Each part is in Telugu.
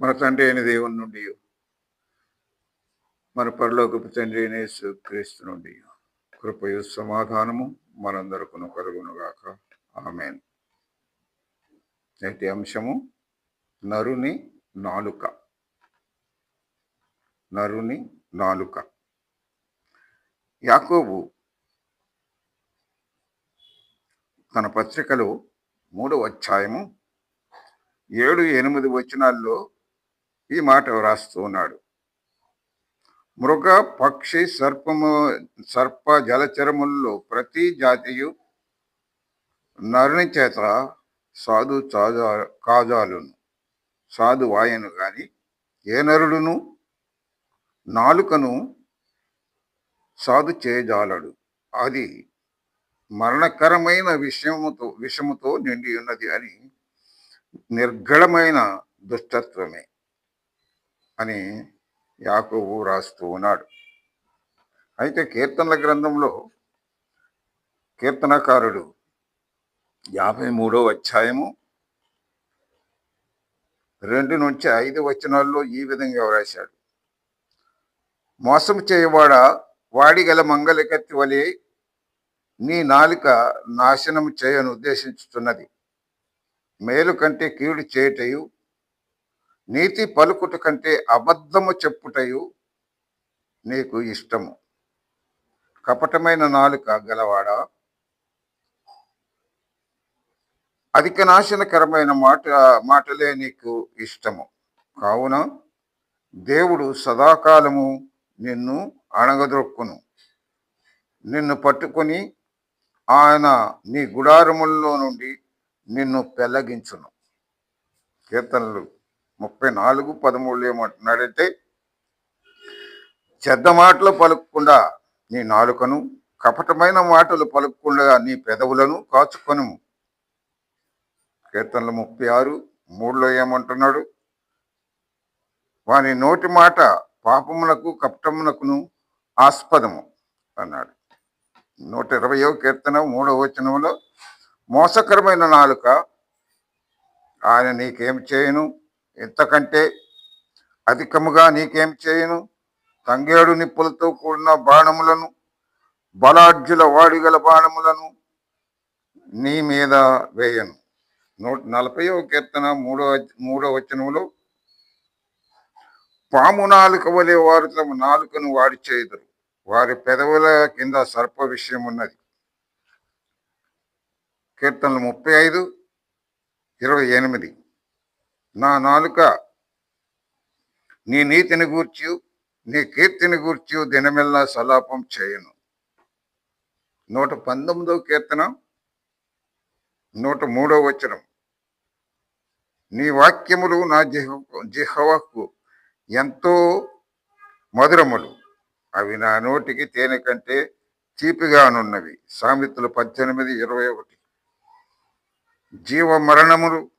మన తండ్రి అయిన దేవుని నుండి. మన పరలోకపు తండ్రి అయిన క్రీస్తు నుండి. కృపయు సమాధానము మనందరకును కలుగునుగాక. ఆమెన్. నేటి అంశము? నరుని నాలుక. నరుని నాలుక. యాకోబు తన పత్రికలో మూడవ అధ్యాయము ఏడు ఎనిమిది వచనాల్లో ఈ మాట వ్రాస్తూ ఉన్నాడు. మృగ పక్షి సర్పము సర్ప జలచరముల్లో ప్రతి జాతియు నరుని చేత సాధు చాజా కాజాలును సాధు వాయను గాని ఏ నరుడును నాలుకను సాధు చేయజాలడు అది మరణకరమైన విషయముతో విషముతో నిండి ఉన్నది అని నిర్ఘడమైన దుష్టత్వమే. అని యాకోబు రాస్తూ ఉన్నాడు. అయితే కీర్తనల గ్రంథంలో కీర్తనకారుడు యాభై మూడో అధ్యాయము రెండు నుంచి ఐదు వచనాల్లో ఈ విధంగా వ్రాశాడు. మోసం చేయవాడ వాడి గల మంగళకత్తి వలె నీ నాలిక నాశనం చేయను ఉద్దేశించుతున్నది మేలు కంటే కీడు చేయటయు నీతి పలుకుట కంటే అబద్ధము చెప్పుటయు నీకు ఇష్టము. కపటమైన నాలుక గలవాడ? అధిక నాశనకరమైన మాట మాటలే నీకు ఇష్టము. కావున దేవుడు సదాకాలము నిన్ను అణగదొక్కును. నిన్ను పట్టుకొని ఆయన నీ గుడారముల్లో నుండి నిన్ను పెల్లగించును కీర్తనలు ముప్పై నాలుగు పదమూడు ఏమంటున్నాడంటే చెడ్డ మాటలు పలుకుండా నీ నాలుకను కపటమైన మాటలు పలుకుండా నీ పెదవులను కాచుకొను. కీర్తనలు ముప్పై ఆరు మూడులో ఏమంటున్నాడు? వాని నోటి మాట పాపమునకు కపటమునకును ఆస్పదము అన్నాడు. నూట ఇరవయో కీర్తన మూడవ వచనంలో మోసకరమైన నాలుక ఆయన నీకేం చేయను? ఇంతకంటే అధికముగా నీకేం చేయను? తంగేడు నిప్పులతో కూడిన బాణములను బలాఢ్యుల వాడిగల బాణములను నీ మీద వేయను. నూట నలభైవ కీర్తన మూడో మూడో వచనంలో పాము నాలుక వలె వారు తమ నాలుకను వాడి చేయుదురు. వారి పెదవుల కింద సర్ప విషయం ఉన్నది. కీర్తనలు ముప్పై ఐదు ఇరవై ఎనిమిది. నా నాలుక నీ నీతిని గూర్చి నీ కీర్తిని గూర్చి దినమెల్లా సలాపం చేయను. నూట పంతొమ్మిదో కీర్తన నూట మూడో వచనం. నీ వాక్యములు నా జిహ జిహవకు ఎంతో మధురములు. అవి నా నోటికి తేనె కంటే తీపిగానున్నవి సామెతలు పద్దెనిమిది ఇరవై ఒకటి. జీవ మరణములు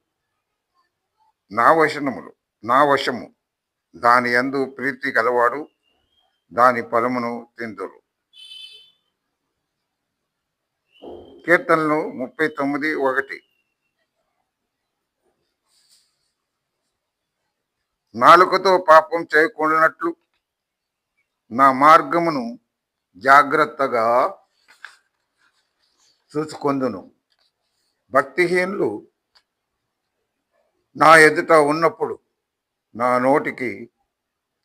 నా వశనములు నా వశము. దాని యందు ప్రీతి గలవాడు దాని ఫలమును తిందురు. కీర్తనలు ముప్పై తొమ్మిది ఒకటి. నాలుకతో పాపం చేయకుండానట్లు నా మార్గమును జాగ్రత్తగా చూసుకొందును. భక్తిహీనులు నా ఎదుట ఉన్నప్పుడు నా నోటికి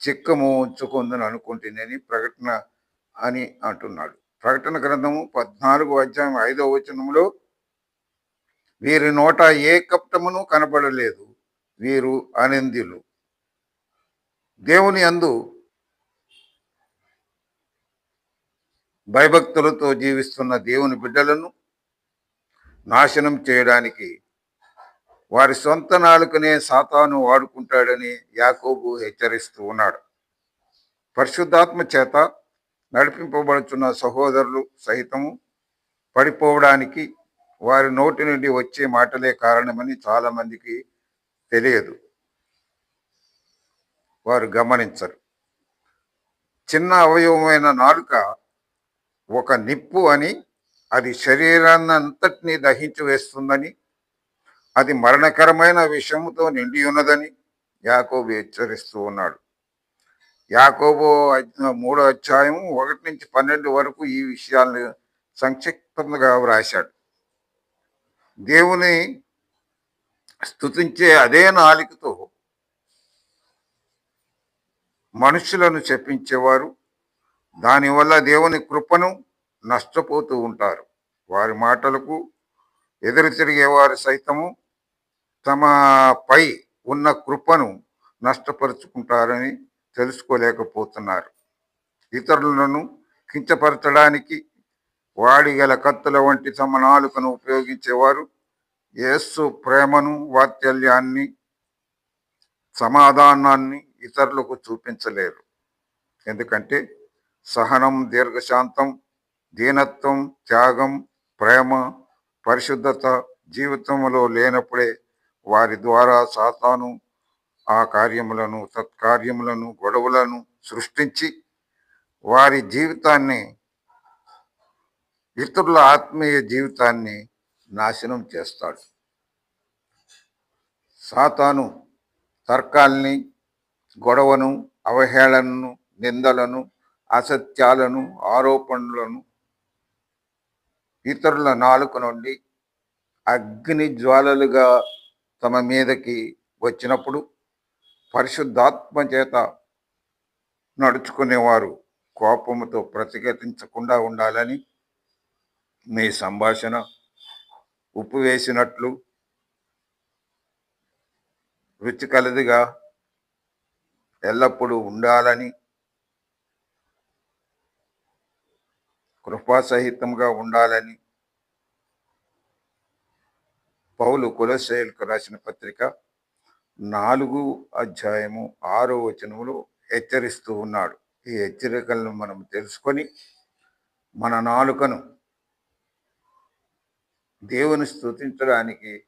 చిక్కము ఉంచుకుందని అనుకుంటుందని ప్రకటన అని అంటున్నాడు. ప్రకటన గ్రంథము పద్నాలుగు అధ్యాయం ఐదవ వచనంలో వీరి నోట ఏ కప్టమును కనబడలేదు వీరు అనిందులు. దేవుని అందు భయభక్తులతో జీవిస్తున్న దేవుని బిడ్డలను నాశనం చేయడానికి వారి సొంత నాలుకనే సాతాను వాడుకుంటాడని యాకోబు హెచ్చరిస్తూ ఉన్నాడు. పరిశుద్ధాత్మ చేత నడిపింపబడుచున్న సహోదరులు సహితము పడిపోవడానికి వారి నోటి నుండి వచ్చే మాటలే కారణమని చాలామందికి తెలియదు. వారు గమనించరు. చిన్న అవయవమైన నాలుక ఒక నిప్పు అని అది శరీరాన్ని అంతటినీ దహించి వేస్తుందని అది మరణకరమైన విషముతో నిండి ఉన్నదని యాకోబు హెచ్చరిస్తూ ఉన్నాడు. యాకోబు మూడో అధ్యాయం ఒకటి నుంచి పన్నెండు వరకు ఈ విషయాలను సంక్షిప్తంగా వ్రాశాడు. దేవుని స్థుతించే అదే నాలికతో మనుషులను చెప్పించేవారు. దానివల్ల దేవుని కృపను నష్టపోతూ ఉంటారు. వారి మాటలకు ఎదురు తిరిగేవారు సైతము తమపై ఉన్న కృపను నష్టపరుచుకుంటారని తెలుసుకోలేకపోతున్నారు. ఇతరులను కించపరచడానికి వాడిగల కత్తుల వంటి తమ నాలుకను ఉపయోగించేవారు యేసు ప్రేమను వాత్సల్యాన్ని సమాధానాన్ని ఇతరులకు చూపించలేరు. ఎందుకంటే సహనం దీర్ఘశాంతం దీనత్వం త్యాగం ప్రేమ పరిశుద్ధత జీవితంలో లేనప్పుడే వారి ద్వారా సాతాను ఆ కార్యములను తత్కార్యములను గొడవలను సృష్టించి వారి జీవితాన్ని ఇతరుల ఆత్మీయ జీవితాన్ని నాశనం చేస్తాడు. సాతాను తర్కాల్ని గొడవను అవహేళనను నిందలను అసత్యాలను ఆరోపణలను ఇతరుల నాలుక నుండి అగ్ని జ్వాలలుగా తమ మీదకి వచ్చినప్పుడు పరిశుద్ధాత్మ చేత నడుచుకునేవారు కోపముతో ప్రతిఘటించకుండా ఉండాలని మీ సంభాషణ ఉప్పు వేసినట్లు రుచి కలదిగా ఎల్లప్పుడూ ఉండాలని కృపాసహితంగా ఉండాలని పౌలు కులశైలకు రాసిన పత్రిక నాలుగు అధ్యాయము ఆరో వచనములు హెచ్చరిస్తూ ఉన్నాడు. ఈ హెచ్చరికలను మనం తెలుసుకొని మన నాలుకను దేవుని స్థుతించడానికి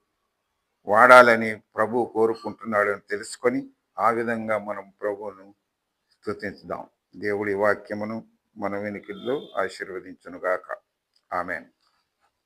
వాడాలని ప్రభు కోరుకుంటున్నాడని తెలుసుకొని ఆ విధంగా మనం ప్రభువును స్థుతించుదాం దేవుడి వాక్యమును మన వెనుకల్లో ఆశీర్వదించునుగాక. ఆమెను.